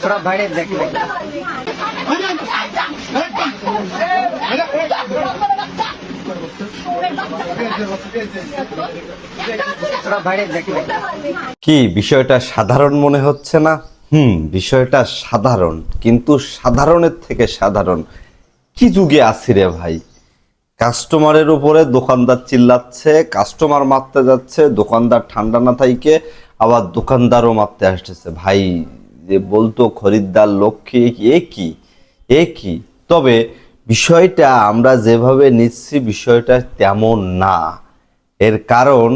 थोड़ा बड़े देख ले थोड़ा बड़े देख ले কি বিষয়টা সাধারণ মনে হচ্ছে না হুম বিষয়টা সাধারণ কিন্তু সাধারণের থেকে সাধারণ কি যুগে আছি রে ভাই কাস্টমারের উপরে দোকানদার চিল্লাচ্ছে, কাস্টমার মারতে যাচ্ছে, দোকানদার ঠান্ডা না থাইকে আবার দোকানদারও মারতে আসতেছে। ভাই, যে বলতো খরিদ্দার লক্ষ্যে এ কি এ কি? তবে বিষয়টা আমরা যেভাবে নিচ্ছি বিষয়টা তেমন না। এর কারণ,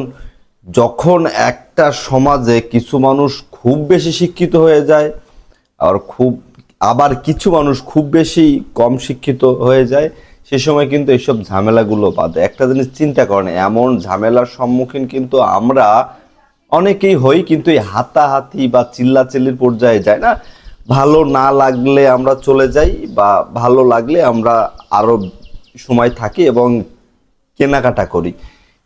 যখন একটা সমাজে কিছু মানুষ খুব বেশি শিক্ষিত হয়ে যায়, আর খুব, আবার কিছু মানুষ খুব বেশি কম শিক্ষিত হয়ে যায় সে সময় কিন্তু এইসব ঝামেলাগুলো বাদে একটা জিনিস চিন্তা করেন, এমন ঝামেলার সম্মুখীন কিন্তু আমরা অনেকেই হই, কিন্তু এই হাতাহাতি বা চিল্লাচিল্লির পর্যায়ে যায় না। ভালো না লাগলে আমরা চলে যাই বা ভালো লাগলে আমরা আরও সময় থাকি এবং কেনাকাটা করি।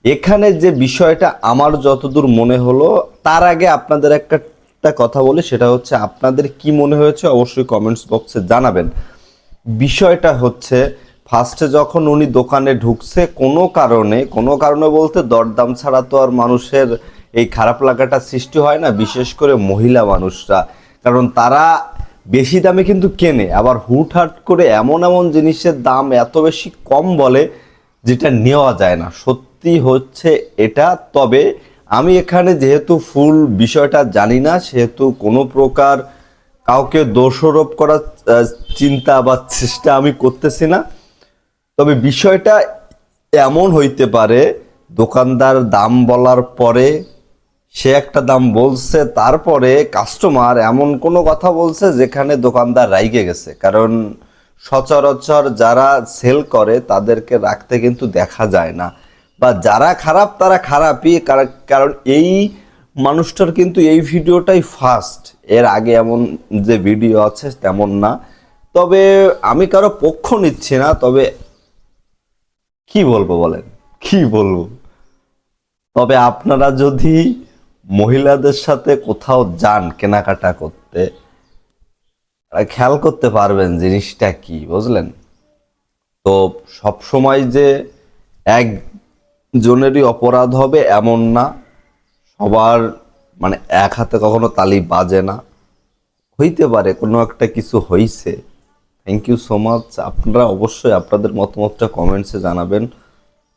এখানে যে বিষয়টা আমার যতদূর মনে হলো, তার আগে আপনাদের একটা একটা কথা বলি, সেটা হচ্ছে আপনাদের কি মনে হয়েছে অবশ্যই কমেন্টস বক্সে জানাবেন। বিষয়টা হচ্ছে ফার্স্টে যখন উনি দোকানে ঢুকছে, কোনো কারণে কোনো কারণে বলতে দরদাম ছাড়া তো আর মানুষের এই খারাপ লাগাটা সৃষ্টি হয় না, বিশেষ করে মহিলা মানুষরা। কারণ তারা বেশি দামে কিন্তু কেনে, আবার হুটহাট করে এমন এমন জিনিসের দাম এত বেশি কম বলে যেটা নেওয়া যায় না। সত্যি হচ্ছে এটা, তবে আমি এখানে যেহেতু ফুল বিষয়টা জানি না, সেহেতু কোনো প্রকার কাউকে দোষারোপ করার চিন্তা বা চেষ্টা আমি করতেছি না। তবে বিষয়টা এমন হইতে পারে, দোকানদার দাম বলার পরে সে একটা দাম বলছে, তারপরে কাস্টমার এমন কোনো কথা বলছে যেখানে দোকানদার রাইগে গেছে। কারণ সচরাচর যারা সেল করে তাদেরকে রাখতে কিন্তু দেখা যায় না। বা যারা খারাপ, তারা খারাপই। কার- কারণ এই মানুষটার কিন্তু এই ভিডিওটাই ফার্স্ট এর আগে এমন যে ভিডিও আছে তেমন না। তবে আমি কারও পক্ষ নিচ্ছি না। তবে কি বলব বলেন? কি বলব? তবে আপনারা যদি মহিলাদের সাথে কোথাও যান কেনাকাটা করতে খেয়াল করতে পারবেন জিনিসটা কি, বুঝলেন? তো সব সময় যে একজনেরই অপরাধ হবে এমন না, সবার মানে এক হাতে কখনো তালি বাজে না। হইতে পারে, কোনো একটা কিছু হইছে। থ্যাংক ইউ সো মাচ আপনারা অবশ্যই আপনাদের মতামতটা কমেন্টসে জানাবেন।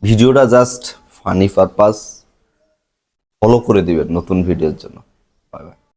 ভিডিওটা জাস্ট ফানি পারপাস ফলো করে দিবেন নতুন ভিডিওর জন্য।